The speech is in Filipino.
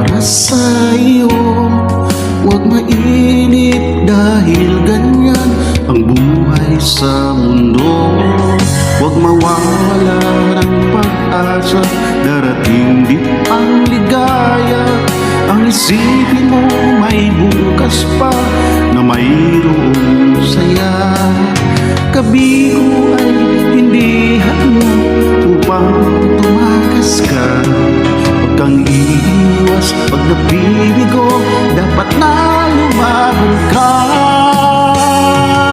para sa'yo. Huwag mainip dahil ganyan ang buhay sa mundo. Huwag mawawala ng pag-asa Darating din ang ligaya. Ang isipin mo may bukas pa Na mayroong saya. Kabi ay hindi mo Upang tumakas ka. Huwag kang pag-ibig ko Dapat na